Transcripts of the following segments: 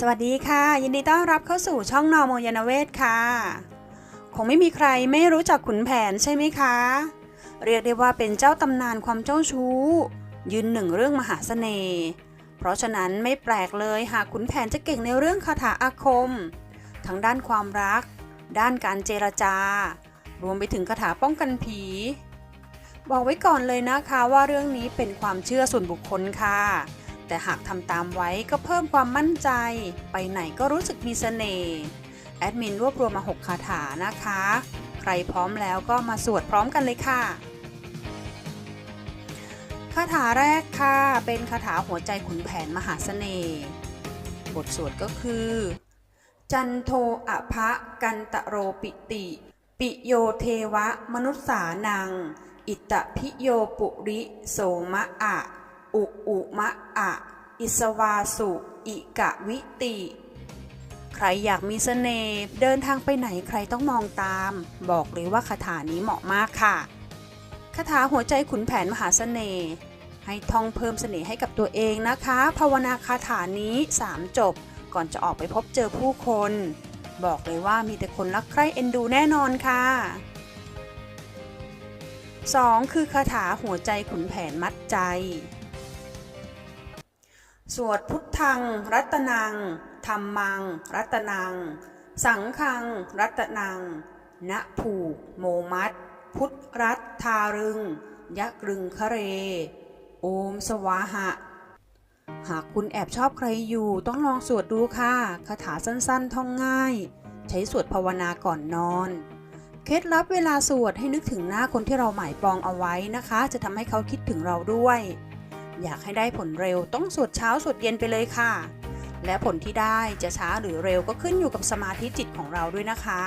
สวัสดีค่ะ ยินดีต้อนรับเข้าสู่ช่องนอโมยานเวศค่ะ คงไม่มีใครไม่รู้จักขุนแผนใช่ไหมคะ เรียกได้ว่าเป็นเจ้าตำนานความเจ้าชู้ ยืนหนึ่งเรื่องมหาเสน่ห์เพราะฉะนั้นไม่แปลกเลยหากขุนแผนจะเก่งในเรื่องคาถาอาคม ทั้งด้านความรัก ด้านการเจรจา รวมไปถึงคาถาป้องกันผี บอกไว้ก่อนเลยนะคะว่าเรื่องนี้เป็นความเชื่อส่วนบุคคลค่ะ แต่หากทำตามไว้ก็เพิ่มความมั่นใจ ไปไหนก็รู้สึกมีเสน่ห์ แอดมินรวบรวมมา 6 คาถานะคะ ใครพร้อมแล้วก็มาสวดพร้อมกันเลยค่ะ คาถาแรกค่ะ เป็นคาถาหัวใจขุนแผนมหาเสน่ห์ บทสวดก็คือ จันโทอภะกันตะโรปิติ ปิโยเทวะมนุษสานัง อิตะพิโยปุริโสมะอะ อุอุมะอะ อิสวาสุ อิกะวิติ ใครอยากมีเสน่ห์เดินทางไปไหนใครต้องมองตาม บอกเลยว่าคาถานี้เหมาะมากค่ะคาถาหัวใจขุนแผนมหาเสน่ห์ให้ท่องเพิ่มเสน่ห์ให้กับตัวเองนะคะ ภาวนาคาถานี้ 3 จบ ก่อนจะออกไปพบเจอผู้คน บอกเลยว่ามีแต่คนรักใคร่เอ็นดูแน่นอนค่ะ 2. คือคาถาหัวใจขุนแผนมัดใจ สวดพุทธัง รัตนังธรรมัง รัตนัง สังฆัง รัตนัง ณผูกโมมัดพุทธรัตทารึง ยะกรึงคะเร โอมสวาหะ หากคุณแอบชอบใครอยู่ต้องลองสวดดูค่ะ คาถาสั้นๆ ท่องง่าย ใช้สวดภาวนาก่อนนอน เคล็ดลับเวลาสวดให้นึกถึงหน้าคนที่เราหมายปองเอาไว้นะคะ จะทำให้เขาคิดถึงเราด้วย อยากให้ได้ผลเร็วต้องสวดเช้าสวดเย็นไปเลยค่ะ และผลที่ได้จะช้าหรือเร็วก็ขึ้นอยู่กับสมาธิจิตของเราด้วยนะคะ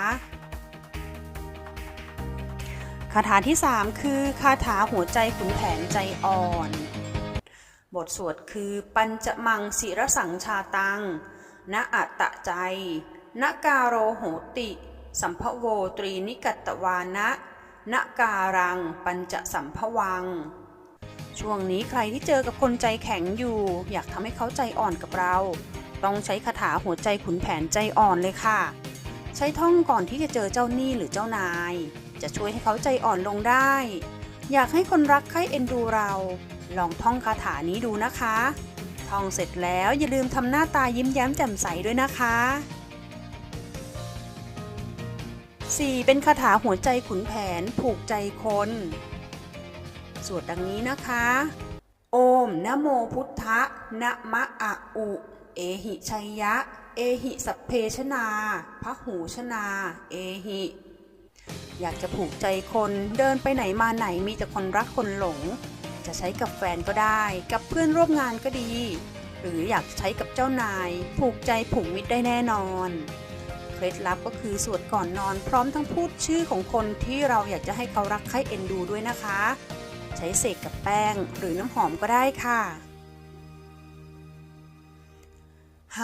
คาถาที่ 3 คือคาถาหัวใจขุนแผนใจอ่อน บทสวดคือปัญจมังศิรสังชาตัง ณอัตตะใจ ณกาโรโหติ สัมภโวตรีนิกัตตวานะ ณการัง ปัญจสัมภวัง ช่วงนี้ใครที่เจอกับคนใจแข็งอยู่ อยากทำให้เขาใจอ่อนกับเรา ต้องใช้คาถาหัวใจขุนแผนใจอ่อนเลยค่ะ ใช้ท่องก่อนที่จะเจอเจ้าหนี้หรือเจ้านาย จะช่วยให้เขาใจอ่อนลงได้ อยากให้คนรักใคร่เอ็นดูเรา ลองท่องคาถานี้ดูนะคะ ท่องเสร็จแล้วอย่าลืมทำหน้าตายิ้มแย้มแจ่มใสด้วยนะคะ 4. เป็นคาถาหัวใจขุนแผนผูกใจคน สวดดังนี้นะคะ โอมนะโมพุทธะนะมะอะอุ เอหิชัยยะ เอหิสัพเพชนาพระหูชนา เอหิ อยากจะผูกใจคนเดินไปไหนมาไหนมีแต่คนรักคนหลง จะใช้กับแฟนก็ได้ กับเพื่อนร่วมงานก็ดี หรืออยากใช้กับเจ้านาย ผูกใจผูกมิตรได้แน่นอนเคล็ดลับก็คือสวดก่อนนอนพร้อมทั้งพูดชื่อของคนที่เราอยากจะให้เขารักใคร่เอ็นดูด้วยนะคะ ใช้เสกกับแป้งหรือน้ำหอมก็ได้ค่ะ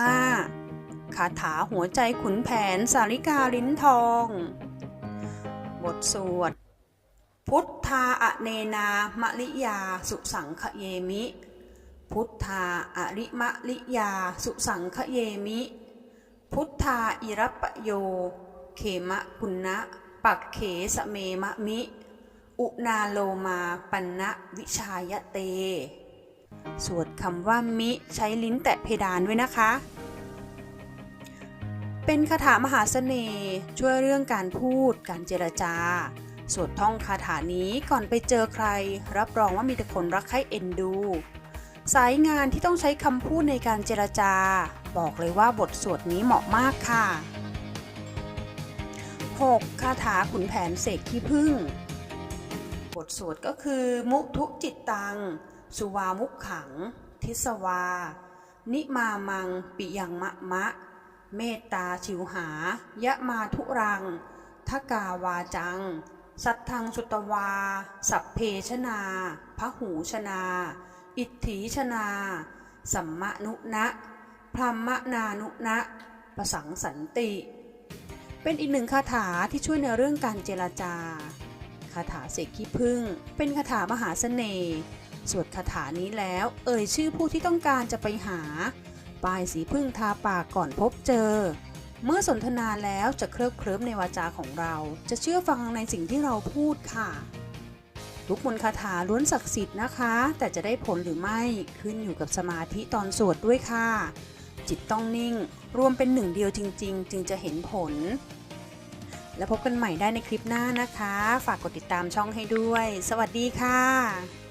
5. คาถาหัวใจขุนแผนสาริกาลิ้นทอง บทสวด พุทธาอเนนามะลิยาสุสังคเยมิ พุทธาอริมะลิยาสุสังคเยมิ พุทธาอิรัปปโย เขมะคุณนะ ปักเขสเมมะมิ อุนาโลมาปันนะวิชายเต สวดคำว่ามิใช้ลิ้นแตะเพดานด้วยนะคะ เป็นคาถามหาเสน่ห์ช่วยเรื่องการพูดการเจรจา สวดท่องคาถานี้ก่อนไปเจอใคร รับรองว่ามีแต่คนรักใคร่เอ็นดู สายงานที่ต้องใช้คำพูดในการเจรจา บอกเลยว่าบทสวดนี้เหมาะมากค่ะ 6. คาถาขุนแผนเสกขี้พึ่ง บทสวดก็คือ มุทุจิตตัง สุวามุขขัง ทิสวา นิมามัง ปิยังมะมะ เมตตาชิวหา ยะมาทุรัง ทกาวาจัง สัทธังสุตวา สัพเพชนาพระหูชนา อิทธิชนา สัมมนุนะพรหมนานุนะประสังสันติ เป็นอีกหนึ่งคาถาที่ช่วยในเรื่องการเจรจา คาถาเสกขี้พึ่งเป็นคาถามหาเสน่ห์สวดคาถานี้แล้ว เอ่ยชื่อผู้ที่ต้องการจะไปหาปลายสีพึ่งทาปากก่อนพบเจอ เมื่อสนทนาแล้วจะเคลิบเคลิ้มในวาจาของเรา จะเชื่อฟังในสิ่งที่เราพูดค่ะ ทุกมนต์คาถาล้วนศักดิ์สิทธิ์นะคะ แต่จะได้ผลหรือไม่ขึ้นอยู่กับสมาธิตอนสวดด้วยค่ะ จิตต้องนิ่ง รวมเป็นหนึ่งเดียวจริง ๆ จึงจะเห็นผล แล้วพบกันใหม่ได้ในคลิปหน้านะคะ ฝากกดติดตามช่องให้ด้วย สวัสดีค่ะ